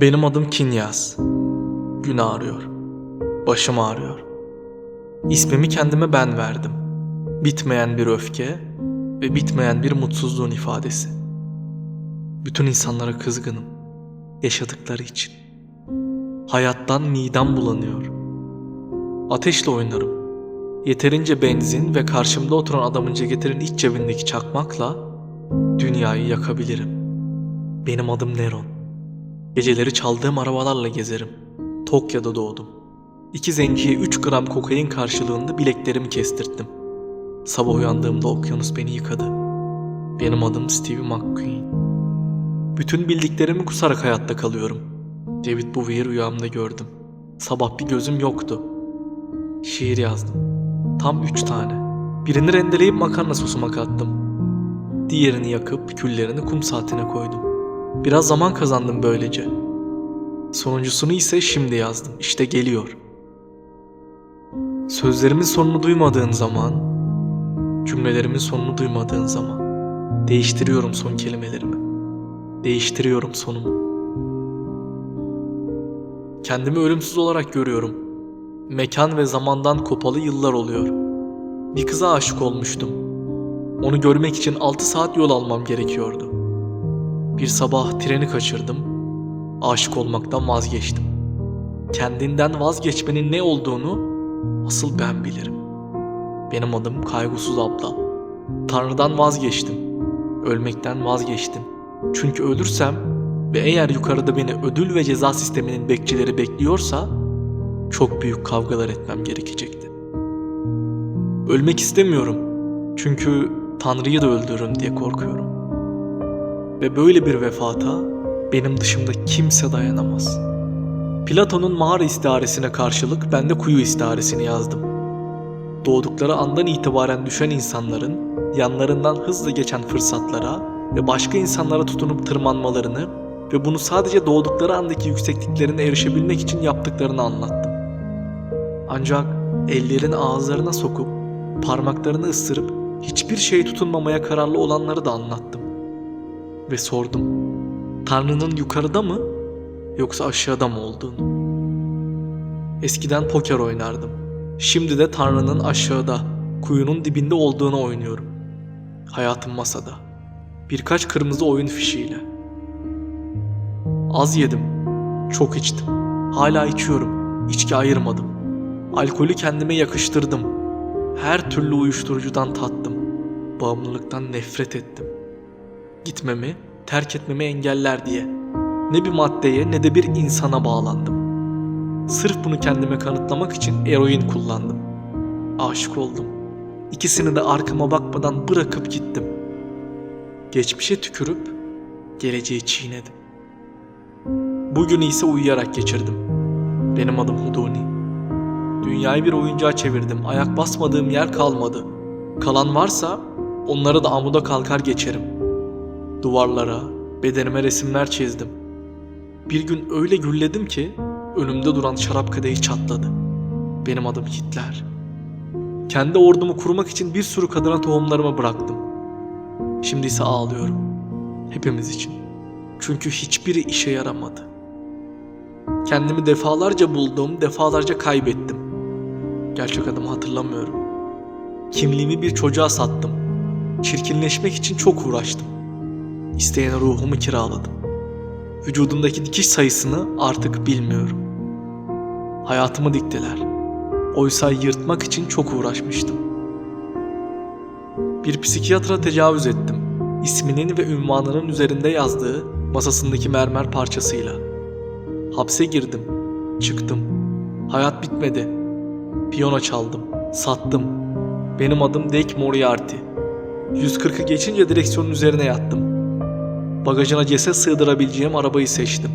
Benim adım Kinyas. Gün ağrıyor. Başım ağrıyor. İsmimi kendime ben verdim. Bitmeyen bir öfke ve bitmeyen bir mutsuzluğun ifadesi. Bütün insanlara kızgınım. Yaşadıkları için. Hayattan midem bulanıyor. Ateşle oynarım. Yeterince benzin ve karşımda oturan adamın ceketin iç cebindeki çakmakla dünyayı yakabilirim. Benim adım Neron. Geceleri çaldığım arabalarla gezerim. Tokyo'da doğdum. İki zenciye 3 gram kokain karşılığında bileklerimi kestirttim. Sabah uyandığımda okyanus beni yıkadı. Benim adım Steve McQueen. Bütün bildiklerimi kusarak hayatta kalıyorum. David Bowie'yi rüyamda gördüm. Sabah bir gözüm yoktu. Şiir yazdım. Tam üç tane. Birini rendeleyip makarna sosuma kattım. Diğerini yakıp küllerini kum saatine koydum. Biraz zaman kazandım böylece. Sonuncusunu ise şimdi yazdım. İşte geliyor. Sözlerimin sonunu duymadığın zaman, cümlelerimin sonunu duymadığın zaman değiştiriyorum son kelimelerimi. Değiştiriyorum sonumu. Kendimi ölümsüz olarak görüyorum. Mekan ve zamandan kopalı yıllar oluyor. Bir kıza aşık olmuştum. Onu görmek için 6 saat yol almam gerekiyordu. Bir sabah treni kaçırdım. Aşık olmaktan vazgeçtim. Kendinden vazgeçmenin ne olduğunu asıl ben bilirim. Benim adım Kaygısız Abla. Tanrı'dan vazgeçtim. Ölmekten vazgeçtim. Çünkü ölürsem ve eğer yukarıda beni ödül ve ceza sisteminin bekçileri bekliyorsa çok büyük kavgalar etmem gerekecekti. Ölmek istemiyorum. Çünkü Tanrı'yı da öldürürüm diye korkuyorum. Ve böyle bir vefata benim dışımda kimse dayanamaz. Platon'un mağara istiharesine karşılık ben de kuyu istiharesini yazdım. Doğdukları andan itibaren düşen insanların yanlarından hızla geçen fırsatlara ve başka insanlara tutunup tırmanmalarını ve bunu sadece doğdukları andaki yüksekliklerine erişebilmek için yaptıklarını anlattım. Ancak ellerin ağızlarına sokup parmaklarını ısırıp hiçbir şeye tutunmamaya kararlı olanları da anlattım. Ve sordum. Tanrı'nın yukarıda mı yoksa aşağıda mı olduğunu. Eskiden poker oynardım. Şimdi de Tanrı'nın aşağıda, kuyunun dibinde olduğunu oynuyorum. Hayatım masada. Birkaç kırmızı oyun fişiyle. Az yedim. Çok içtim. Hala içiyorum. İçki ayırmadım. Alkolü kendime yakıştırdım. Her türlü uyuşturucudan tattım. Bağımlılıktan nefret ettim. Gitmemi, terk etmemi engeller diye. Ne bir maddeye ne de bir insana bağlandım. Sırf bunu kendime kanıtlamak için eroin kullandım. Aşık oldum. İkisini de arkama bakmadan bırakıp gittim. Geçmişe tükürüp geleceği çiğnedim. Bugünü ise uyuyarak geçirdim. Benim adım Huduni. Dünyayı bir oyuncağa çevirdim. Ayak basmadığım yer kalmadı. Kalan varsa onları da amuda kalkar geçerim. Duvarlara, bedenime resimler çizdim. Bir gün öyle gülledim ki önümde duran şarap kadehi çatladı. Benim adım Hitler. Kendi ordumu kurmak için bir sürü kadına tohumlarımı bıraktım. Şimdi ise ağlıyorum. Hepimiz için. Çünkü hiçbiri işe yaramadı. Kendimi defalarca buldum, defalarca kaybettim. Gerçek adımı hatırlamıyorum. Kimliğimi bir çocuğa sattım. Çirkinleşmek için çok uğraştım. İsteyen ruhumu kiraladım. Vücudumdaki dikiş sayısını artık bilmiyorum. Hayatımı diktiler. Oysa yırtmak için çok uğraşmıştım. Bir psikiyatra tecavüz ettim. İsminin ve ünvanının üzerinde yazdığı masasındaki mermer parçasıyla. Hapse girdim. Çıktım. Hayat bitmedi. Piyano çaldım. Sattım. Benim adım Dake Moriarty. 140'ı geçince direksiyonun üzerine yattım. Bagajına ceset sığdırabileceğim arabayı seçtim.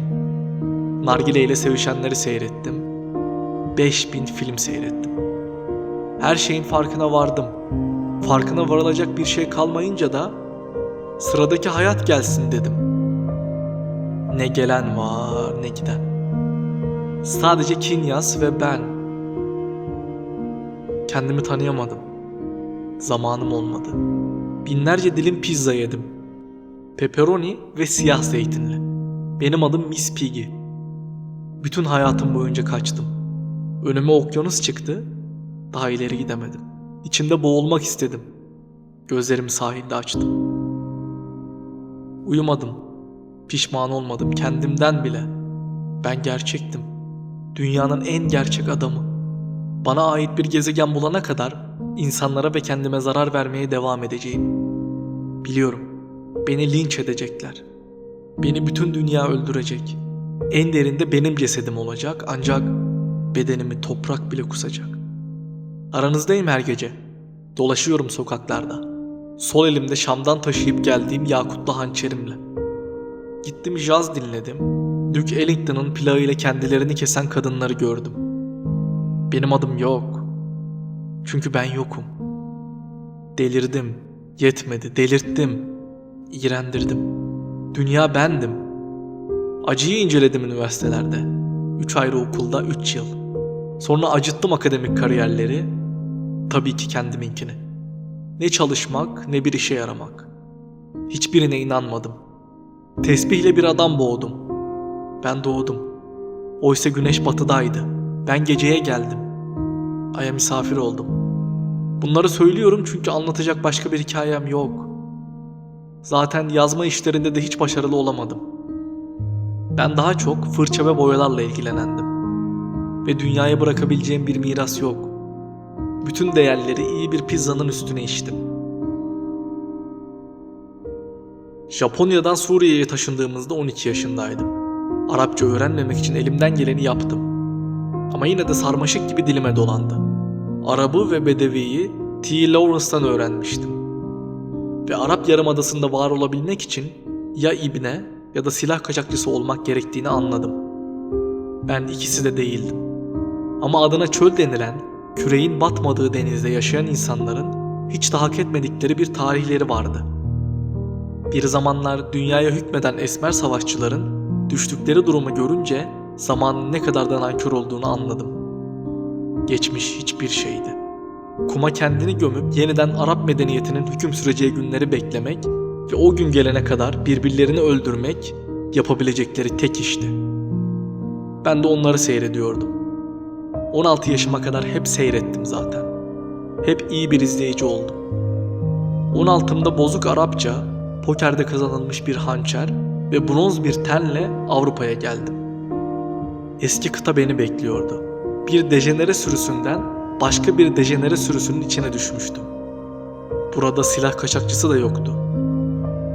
Nargile ile sevişenleri seyrettim. 5000 film seyrettim. Her şeyin farkına vardım. Farkına varılacak bir şey kalmayınca da sıradaki hayat gelsin dedim. Ne gelen var ne giden. Sadece Kinyas ve ben. Kendimi tanıyamadım. Zamanım olmadı. Binlerce dilim pizza yedim. Pepperoni ve siyah zeytinli. Benim adım Miss Piggy. Bütün hayatım boyunca kaçtım. Önüme okyanus çıktı. Daha ileri gidemedim. İçinde boğulmak istedim. Gözlerimi sahilde açtım. Uyumadım. Pişman olmadım kendimden bile. Ben gerçektim. Dünyanın en gerçek adamı. Bana ait bir gezegen bulana kadar insanlara ve kendime zarar vermeye devam edeceğim. Biliyorum. Beni linç edecekler. Beni bütün dünya öldürecek. En derinde benim cesedim olacak ancak bedenimi toprak bile kusacak. Aranızdayım her gece. Dolaşıyorum sokaklarda. Sol elimde Şam'dan taşıyıp geldiğim yakutlu hançerimle. Gittim jaz dinledim. Duke Ellington'ın plağıyla kendilerini kesen kadınları gördüm. Benim adım yok. Çünkü ben yokum. Delirdim. Yetmedi. Delirttim. İğrendirdim. Dünya bendim. Acıyı inceledim üniversitelerde. Üç ayrı okulda üç yıl. Sonra acıttım akademik kariyerleri. Tabii ki kendiminkini. Ne çalışmak ne bir işe yaramak. Hiçbirine inanmadım. Tesbihle bir adam boğdum. Ben doğdum. Oysa güneş batıdaydı. Ben geceye geldim. Ay'a misafir oldum. Bunları söylüyorum çünkü anlatacak başka bir hikayem yok. Zaten yazma işlerinde de hiç başarılı olamadım. Ben daha çok fırça ve boyalarla ilgilenendim. Ve dünyaya bırakabileceğim bir miras yok. Bütün değerleri iyi bir pizzanın üstüne içtim. Japonya'dan Suriye'ye taşındığımızda 12 yaşındaydım. Arapça öğrenmemek için elimden geleni yaptım. Ama yine de sarmaşık gibi dilime dolandı. Arabı ve Bedevi'yi T. Lawrence'dan öğrenmiştim. Ve Arap Yarımadası'nda var olabilmek için ya ibne ya da silah kaçakçısı olmak gerektiğini anladım. Ben ikisi de değildim. Ama adına çöl denilen, küreğin batmadığı denizde yaşayan insanların hiç de hak etmedikleri bir tarihleri vardı. Bir zamanlar dünyaya hükmeden esmer savaşçıların düştükleri durumu görünce zamanın ne kadar da nankör olduğunu anladım. Geçmiş hiçbir şeydi. Kuma kendini gömüp yeniden Arap medeniyetinin hüküm süreceği günleri beklemek ve o gün gelene kadar birbirlerini öldürmek yapabilecekleri tek işti. Ben de onları seyrediyordum. 16 yaşıma kadar hep seyrettim zaten. Hep iyi bir izleyici oldum. 16'mda bozuk Arapça, pokerde kazanılmış bir hançer ve bronz bir tenle Avrupa'ya geldim. Eski kıta beni bekliyordu. Bir dejenere sürüsünden başka bir dejenere sürüsünün içine düşmüştüm. Burada silah kaçakçısı da yoktu.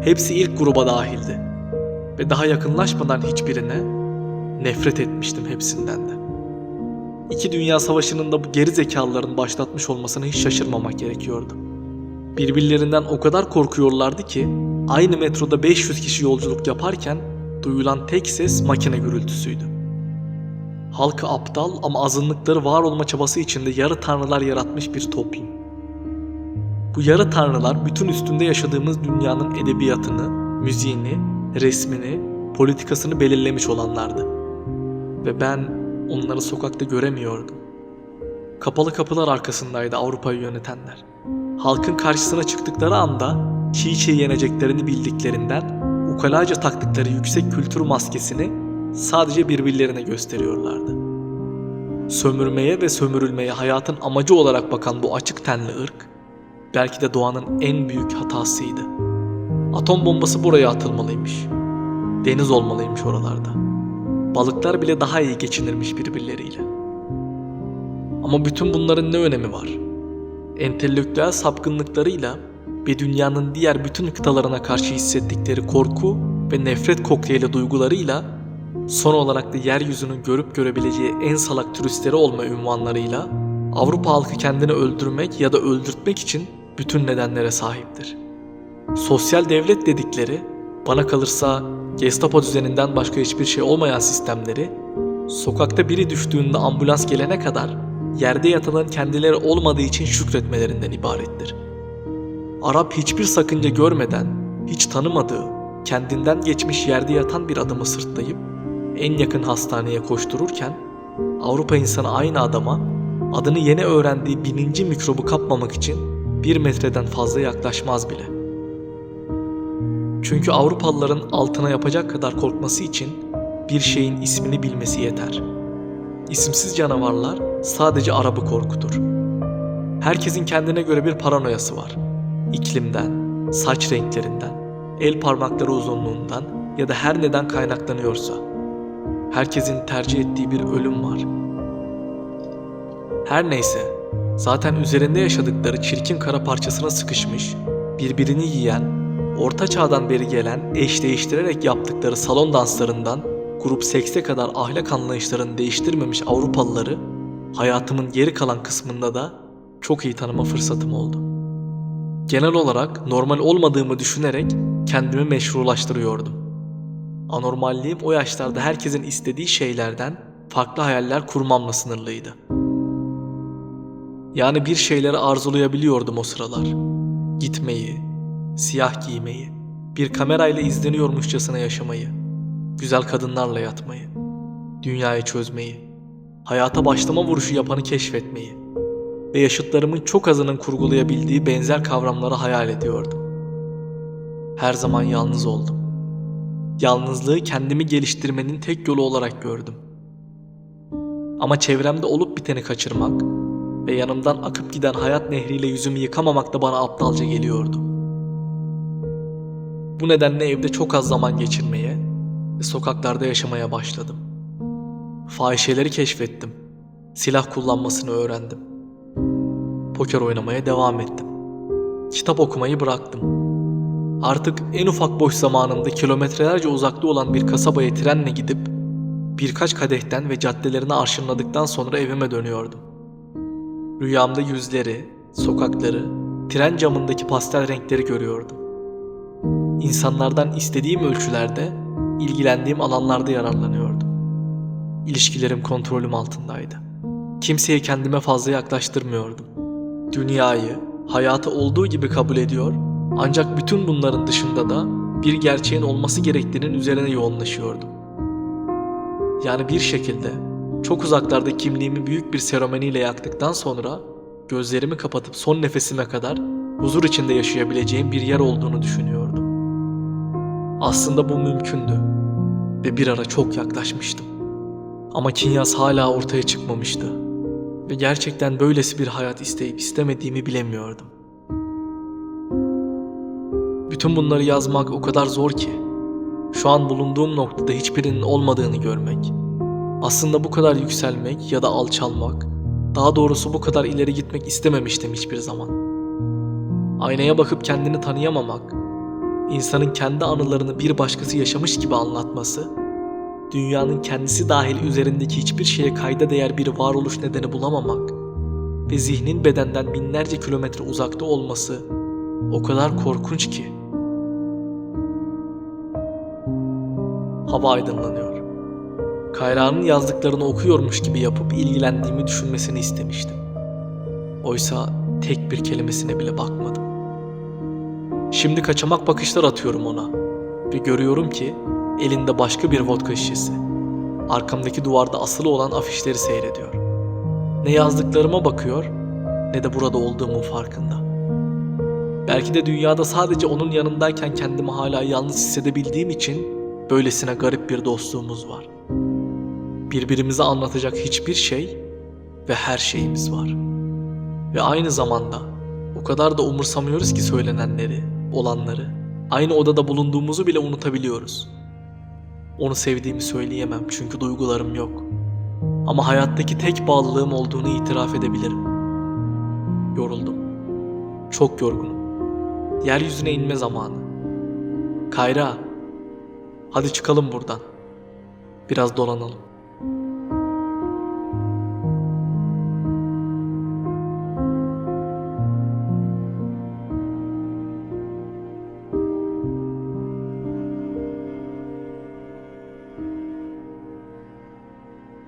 Hepsi ilk gruba dahildi. Ve daha yakınlaşmadan hiçbirine nefret etmiştim hepsinden de. İki Dünya Savaşı'nın da bu geri zekalıların başlatmış olmasını hiç şaşırmamak gerekiyordu. Birbirlerinden o kadar korkuyorlardı ki aynı metroda 500 kişi yolculuk yaparken duyulan tek ses makine gürültüsüydü. Halkı aptal ama azınlıkları var olma çabası içinde yarı tanrılar yaratmış bir toplum. Bu yarı tanrılar bütün üstünde yaşadığımız dünyanın edebiyatını, müziğini, resmini, politikasını belirlemiş olanlardı. Ve ben onları sokakta göremiyordum. Kapalı kapılar arkasındaydı Avrupa'yı yönetenler. Halkın karşısına çıktıkları anda çiğ çiğ yeneceklerini bildiklerinden ukalaca taktıkları yüksek kültür maskesini sadece birbirlerine gösteriyorlardı. Sömürmeye ve sömürülmeye hayatın amacı olarak bakan bu açık tenli ırk belki de doğanın en büyük hatasıydı. Atom bombası buraya atılmalıymış. Deniz olmalıymış oralarda. Balıklar bile daha iyi geçinirmiş birbirleriyle. Ama bütün bunların ne önemi var? Entelektüel sapkınlıklarıyla ve dünyanın diğer bütün kıtalarına karşı hissettikleri korku ve nefret kokteyli duygularıyla son olarak da yeryüzünün görüp görebileceği en salak turistleri olma ünvanlarıyla Avrupa halkı kendini öldürmek ya da öldürtmek için bütün nedenlere sahiptir. Sosyal devlet dedikleri bana kalırsa Gestapo düzeninden başka hiçbir şey olmayan sistemleri sokakta biri düştüğünde ambulans gelene kadar yerde yatanın kendileri olmadığı için şükretmelerinden ibarettir. Arap hiçbir sakınca görmeden, hiç tanımadığı, kendinden geçmiş yerde yatan bir adamı sırtlayıp en yakın hastaneye koştururken Avrupa insanı aynı adama adını yeni öğrendiği bininci mikrobu kapmamak için bir metreden fazla yaklaşmaz bile. Çünkü Avrupalıların altına yapacak kadar korkması için bir şeyin ismini bilmesi yeter. İsimsiz canavarlar sadece Arap'ı korkutur. Herkesin kendine göre bir paranoyası var. İklimden, saç renklerinden, el parmakları uzunluğundan ya da her neden kaynaklanıyorsa. Herkesin tercih ettiği bir ölüm var. Her neyse, zaten üzerinde yaşadıkları çirkin kara parçasına sıkışmış, birbirini yiyen, orta çağdan beri gelen eş değiştirerek yaptıkları salon danslarından grup sekse kadar ahlak anlayışlarını değiştirmemiş Avrupalıları hayatımın geri kalan kısmında da çok iyi tanıma fırsatım oldu. Genel olarak normal olmadığımı düşünerek kendimi meşrulaştırıyordum. Anormalliğim o yaşlarda herkesin istediği şeylerden farklı hayaller kurmamla sınırlıydı. Yani bir şeyleri arzulayabiliyordum o sıralar. Gitmeyi, siyah giymeyi, bir kamerayla izleniyormuşçasına yaşamayı, güzel kadınlarla yatmayı, dünyayı çözmeyi, hayata başlama vuruşu yapanı keşfetmeyi ve yaşıtlarımın çok azının kurgulayabildiği benzer kavramları hayal ediyordum. Her zaman yalnız oldum. Yalnızlığı kendimi geliştirmenin tek yolu olarak gördüm. Ama çevremde olup biteni kaçırmak ve yanımdan akıp giden hayat nehriyle yüzümü yıkamamak da bana aptalca geliyordu. Bu nedenle evde çok az zaman geçirmeye ve sokaklarda yaşamaya başladım. Fahişeleri keşfettim. Silah kullanmasını öğrendim. Poker oynamaya devam ettim. Kitap okumayı bıraktım. Artık en ufak boş zamanımda kilometrelerce uzakta olan bir kasabaya trenle gidip birkaç kadehten ve caddelerini arşınladıktan sonra evime dönüyordum. Rüyamda yüzleri, sokakları, tren camındaki pastel renkleri görüyordum. İnsanlardan istediğim ölçülerde, ilgilendiğim alanlarda yararlanıyordum. İlişkilerim kontrolüm altındaydı. Kimseye kendime fazla yaklaştırmıyordum. Dünyayı, hayatı olduğu gibi kabul ediyor ancak bütün bunların dışında da bir gerçeğin olması gerektiğinin üzerine yoğunlaşıyordum. Yani bir şekilde çok uzaklarda kimliğimi büyük bir seremoniyle yaktıktan sonra gözlerimi kapatıp son nefesime kadar huzur içinde yaşayabileceğim bir yer olduğunu düşünüyordum. Aslında bu mümkündü ve bir ara çok yaklaşmıştım. Ama Kinyas hala ortaya çıkmamıştı ve gerçekten böylesi bir hayat isteyip istemediğimi bilemiyordum. Bütün bunları yazmak o kadar zor ki. Şu an bulunduğum noktada hiçbirinin olmadığını görmek. Aslında bu kadar yükselmek ya da alçalmak, daha doğrusu bu kadar ileri gitmek istememiştim hiçbir zaman. Aynaya bakıp kendini tanıyamamak, insanın kendi anılarını bir başkası yaşamış gibi anlatması, dünyanın kendisi dahil üzerindeki hiçbir şeye kayda değer bir varoluş nedeni bulamamak ve zihnin bedenden binlerce kilometre uzakta olması o kadar korkunç ki. Hava aydınlanıyor. Kayra'nın yazdıklarını okuyormuş gibi yapıp ilgilendiğimi düşünmesini istemiştim. Oysa tek bir kelimesine bile bakmadım. Şimdi kaçamak bakışlar atıyorum ona ve görüyorum ki elinde başka bir vodka şişesi. Arkamdaki duvarda asılı olan afişleri seyrediyor. Ne yazdıklarıma bakıyor ne de burada olduğumun farkında. Belki de dünyada sadece onun yanındayken kendimi hala yalnız hissedebildiğim için böylesine garip bir dostluğumuz var. Birbirimize anlatacak hiçbir şey ve her şeyimiz var. Ve aynı zamanda o kadar da umursamıyoruz ki söylenenleri, olanları. Aynı odada bulunduğumuzu bile unutabiliyoruz. Onu sevdiğimi söyleyemem çünkü duygularım yok. Ama hayattaki tek bağlılığım olduğunu itiraf edebilirim. Yoruldum. Çok yorgunum. Yeryüzüne inme zamanı. Kayra, hadi çıkalım buradan. Biraz dolanalım.